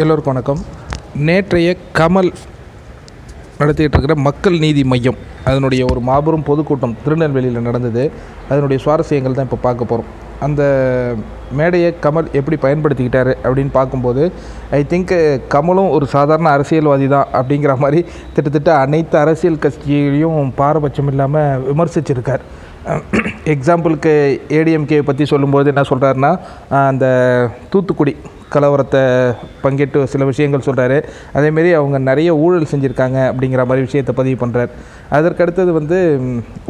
எல்லோருக்கும் வணக்கம். நேற்றைய கமல் நடத்திட்டுருக்கிற மக்கள் நீதி மையம் அதனுடைய ஒரு மாபெரும் பொதுக்கூட்டம் திருநெல்வேலியில் நடந்தது. அதனுடைய சுவாரஸ்யங்கள் தான் இப்போ பார்க்க போகிறோம் அந்த மேடையை கமல் எப்படி பயன்படுத்திக்கிட்டாரு அப்படின்னு பார்க்கும்போது ஐ திங்க் கமலும் ஒரு சாதாரண அரசியல்வாதி தான் அப்படிங்கிற மாதிரி திட்டத்தட்ட அனைத்து அரசியல் கட்சிகளையும் பாரபட்சம் இல்லாமல் விமர்சிச்சிருக்கார். எக்ஸாம்பிளுக்கு ஏடிஎம்கே பற்றி சொல்லும்போது என்ன சொல்கிறாருன்னா அந்த தூத்துக்குடி கலவரத்தை பங்கேற்று சில விஷயங்கள் சொல்கிறாரு அதேமாரி அவங்க நிறைய ஊழல் செஞ்சுருக்காங்க அப்படிங்கிற மாதிரி விஷயத்தை பதிவு பண்ணுறார் அதற்கடுத்தது வந்து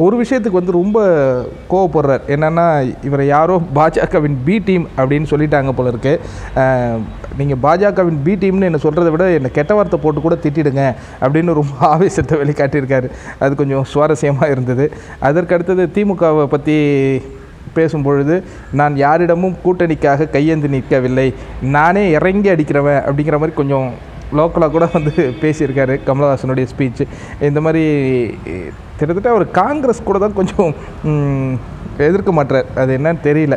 ஒரு விஷயத்துக்கு வந்து ரொம்ப கோவப்படுறார். என்னென்னா இவரை யாரோ பாஜகவின் பி டீம் அப்படின்னு சொல்லிட்டாங்க போல இருக்கு. நீங்கள் பாஜகவின் பி டீம்னு என்ன சொல்கிறத விட என்னை கெட்ட வார்த்தை போட்டு கூட திட்டிடுங்க அப்படின்னு ரொம்ப ஆவேசத்தை வெளிக்காட்டியிருக்காரு. அது கொஞ்சம் சுவாரஸ்யமாக இருந்தது. அதற்கடுத்தது திமுகவை பற்றி பேசும்பொழுது நான் யாரிடமும் கூட்டணிக்காக கையேந்து நிற்கவில்லை. நானே இறங்கி அடிக்கிறவன் அப்படிங்கிற மாதிரி கொஞ்சம் லோக்கலாக கூட வந்து பேசியிருக்காரு கமலஹாசனுடைய ஸ்பீச் இந்த மாதிரி கிட்டத்தட்ட அவர் காங்கிரஸ் கூட தான் கொஞ்சம் எதிர்க்க மாட்டார் அது என்னன்னு தெரியல.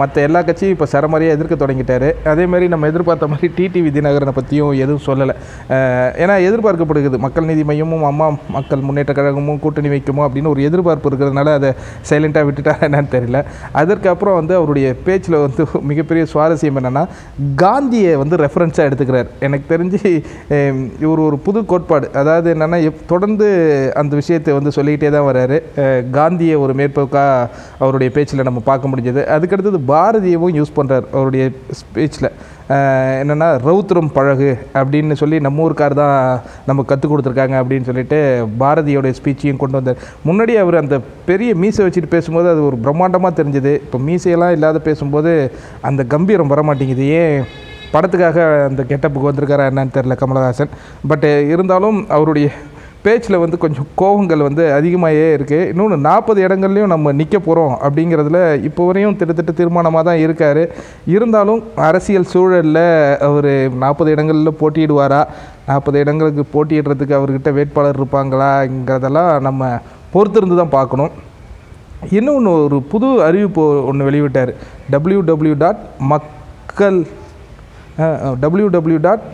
மற்ற எல்லா கட்சியும் இப்போ சரமாரியாக எதிர்க்க தொடங்கிட்டாரு. அதே மாதிரி நம்ம எதிர்பார்த்த மாதிரி டிடிவி தினகரனை பற்றியும் எதுவும் சொல்லலை. ஏன்னா எதிர்பார்க்கப்படுகிறது. மக்கள் நீதி மையமும் அம்மா மக்கள் முன்னேற்ற கழகமும் கூட்டணி வைக்குமோ அப்படின்னு ஒரு எதிர்பார்ப்பு இருக்கிறதுனால அதை சைலண்ட்டாக விட்டுட்டாரா என்னன்னு தெரியல. அதற்கப்புறம் வந்து அவருடைய பேச்சில் வந்து மிகப்பெரிய சுவாரஸ்யம் என்னென்னா காந்தியை வந்து ரெஃபரன்ஸாக எடுத்துக்கிறார். எனக்கு தெரிஞ்சு இவர் ஒரு புது கோட்பாடு. அதாவது என்னென்னா எப் தொடர்ந்து அந்த விஷயத்தை வந்து சொல்லிக்கிட்டே தான் வர்றாரு காந்தியை ஒரு மேற்போக்காக அவருடைய பேச்சில் நம்ம பார்க்க முடிஞ்சது. அதுக்கடுத்தது பாரதியவும் யூஸ் பண்ணுறார் அவருடைய ஸ்பீச்சில் என்னென்னா ரௌத்ரம் பழகு அப்படின்னு சொல்லி நம்ம ஊருக்கார் தான் நம்ம கற்றுக் கொடுத்துருக்காங்க அப்படின்னு சொல்லிட்டு பாரதியோடைய ஸ்பீச்சையும் கொண்டு வந்தார். முன்னாடி அவர் அந்த பெரிய மீசை வச்சுட்டு பேசும்போது அது ஒரு பிரம்மாண்டமாக தெரிஞ்சுது. இப்போ மீசையெல்லாம் இல்லாத பேசும்போது அந்த கம்பீரம் வர மாட்டேங்குது ஏன் படத்துக்காக அந்த கெட்டப்புக்கு வந்திருக்காரா என்னன்னு தெரில கமலஹாசன். பட் இருந்தாலும் அவருடைய பேச்சில் வந்து கொஞ்சம் கோபங்கள் வந்து அதிகமாகவே இருக்குது இன்னொன்று நாற்பது இடங்கள்லையும் நம்ம நிற்க போகிறோம் அப்படிங்கிறதுல இப்போ வரையும் திட்டத்திட்ட தீர்மானமாக தான் இருக்கார். இருந்தாலும் அரசியல் சூழலில் அவர் நாற்பது இடங்களில் போட்டியிடுவாரா? நாற்பது இடங்களுக்கு போட்டியிடுறதுக்கு அவர்கிட்ட வேட்பாளர் இருப்பாங்களாங்கிறதெல்லாம் நம்ம பொறுத்திருந்து தான் பார்க்கணும். இன்னொன்று ஒரு புது அறிவிப்பு ஒன்று வெளியிட்டார். டபிள்யூ டபிள்யூ டாட் மக்கள் டபிள்யூ டபிள்யூ டாட்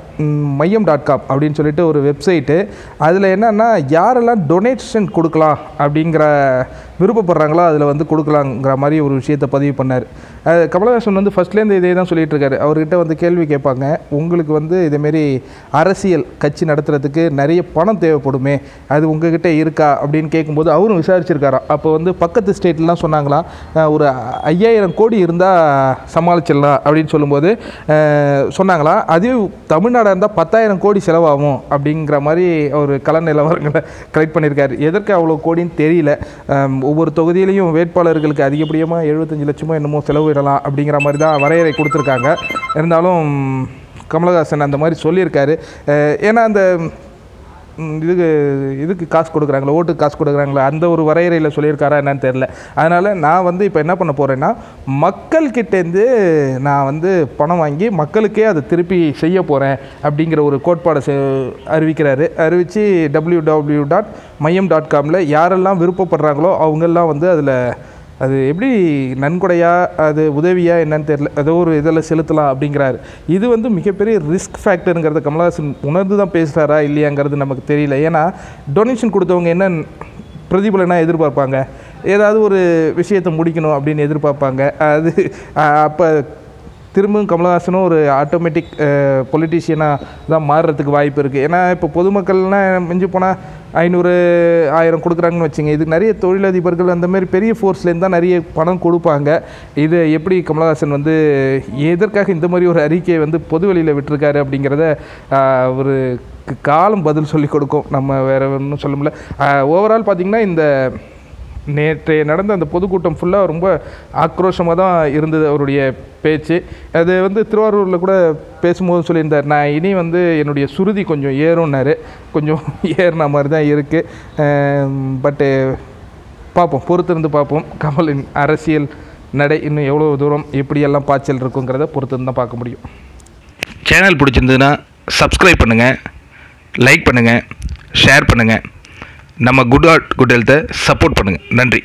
மையம் டாட் காம் அப்படின்னு சொல்லிட்டு ஒரு வெப்சைட்டு அதில் என்னென்னா யாரெல்லாம் டொனேஷன் கொடுக்கலாம் அப்படிங்கிற விருப்பப்படுறாங்களோ அதில் வந்து கொடுக்கலாங்கிற மாதிரி ஒரு விஷயத்தை பதிவு பண்ணார். கமலஹாசன் வந்து ஃபஸ்ட்லேருந்து இதே தான் சொல்லிட்டு இருக்காரு. அவர்கிட்ட வந்து கேள்வி கேட்பாங்க. உங்களுக்கு வந்து இதேமாரி அரசியல் கட்சி நடத்துகிறதுக்கு நிறைய பணம் தேவைப்படுமே. அது உங்ககிட்ட இருக்கா? அப்படின்னு கேட்கும்போது அவரும் விசாரிச்சிருக்காராம். அப்போ வந்து பக்கத்து ஸ்டேட்லாம் சொன்னாங்களாம் ஒரு ஐயாயிரம் கோடி இருந்தால் சமாளிச்சிடலாம் அப்படின்னு சொல்லும்போது அஹ், சொன்னாங்களாம். அதே தமிழ்நாடாக இருந்தால் பத்தாயிரம் கோடி செலவாகும் அப்படிங்கிற மாதிரி அவர் கள நிலவரங்களை கலெக்ட் பண்ணியிருக்காரு. எதற்கு அவ்வளோ கோடின்னு தெரியல. ஒவ்வொரு தொகுதியிலையும் வேட்பாளர்களுக்கு அதிகப்படியமாக எழுபத்தஞ்சு லட்சமோ என்னமோ செலவிடலாம் அப்படிங்கிற மாதிரி தான் வரையறை கொடுத்துருக்காங்க. இருந்தாலும் கமலஹாசன் அந்த மாதிரி சொல்லியிருக்காரு. ஏன்னா அந்த இதுக்கு இதுக்கு காசு கொடுக்குறாங்களா? ஓட்டுக்கு காசு கொடுக்குறாங்களா? அந்த ஒரு வரையறையில் சொல்லியிருக்காரா என்னன்னு தெரில அதனால் நான் வந்து இப்போ என்ன பண்ண போகிறேன்னா மக்கள்கிட்டேருந்து நான் வந்து பணம் வாங்கி மக்களுக்கே அதை திருப்பி செய்ய போகிறேன் அப்படிங்கிற ஒரு கோட்பாடை செ- அறிவிக்கிறாரு. அறிவித்து டபிள்யூ டபிள்யூ டாட் மையம் டாட் காமில் யாரெல்லாம் விருப்பப்படுறாங்களோ அவங்கெல்லாம் வந்து அதில் அது எப்படி நன்கொடையா அது உதவியா என்னன்னு தெரியல. ஏதோ ஒரு இதில் செலுத்தலாம் அப்படிங்கிறாரு. இது வந்து மிகப்பெரிய ரிஸ்க் ஃபேக்டருங்கிறத கமலஹாசன் உணர்ந்து தான் பேசுகிறாரா இல்லையாங்கிறது நமக்கு தெரியல. ஏன்னா டொனேஷன் கொடுத்தவங்க என்ன பிரதிபலனாக எதிர்பார்ப்பாங்க? ஏதாவது ஒரு விஷயத்தை முடிக்கணும் அப்படின்னு எதிர்பார்ப்பாங்க. அது அப்போ திரும்பவும் கமலஹாசனும் ஒரு ஆட்டோமேட்டிக் பொலிட்டீஷியனாக தான் மாறுறதுக்கு வாய்ப்பு இருக்குது ஏன்னா இப்போ பொதுமக்கள்னால் மிஞ்சி போனால் ஐநூறு ஆயிரம் கொடுக்குறாங்கன்னு வச்சுங்க. இது நிறைய தொழிலதிபர்கள் அந்த மாதிரி பெரிய ஃபோர்ஸ்லேருந்து தான் நிறைய பணம் கொடுப்பாங்க. இது எப்படி கமலஹாசன் வந்து எதற்காக இந்த மாதிரி ஒரு அறிக்கையை வந்து பொது வெளியில் விட்டுருக்காரு அப்படிங்கிறத ஒரு காலம் பதில் சொல்லி கொடுக்கும். நம்ம வேறு ஒன்றும் சொல்ல முடியல. ஓவரால் பார்த்திங்கன்னா இந்த நேற்று நடந்த அந்த பொதுக்கூட்டம் ஃபுல்லாக ரொம்ப ஆக்ரோஷமாக தான் இருந்தது அவருடைய பேச்சு. அது வந்து திருவாரூரில் கூட பேசும்போது சொல்லியிருந்தார் நான் இனி வந்து என்னுடைய சுருதி கொஞ்சம் ஏறும்னாரு. கொஞ்சம் ஏறின மாதிரி தான் இருக்குது பட்டு பார்ப்போம் பொறுத்திருந்து பார்ப்போம். கமலின் அரசியல் நடை இன்னும் எவ்வளோ தூரம் எப்படியெல்லாம் பாய்ச்சல் இருக்குங்கிறத பொறுத்திருந்து தான் பார்க்க முடியும். சேனல் பிடிச்சிருந்ததுன்னா சப்ஸ்கிரைப் பண்ணுங்கள் லைக் பண்ணுங்கள் ஷேர் பண்ணுங்கள் நம்ம குட் ஆர்ட் குட் ஹெல்த்தை சப்போர்ட் பண்ணுங்கள் நன்றி.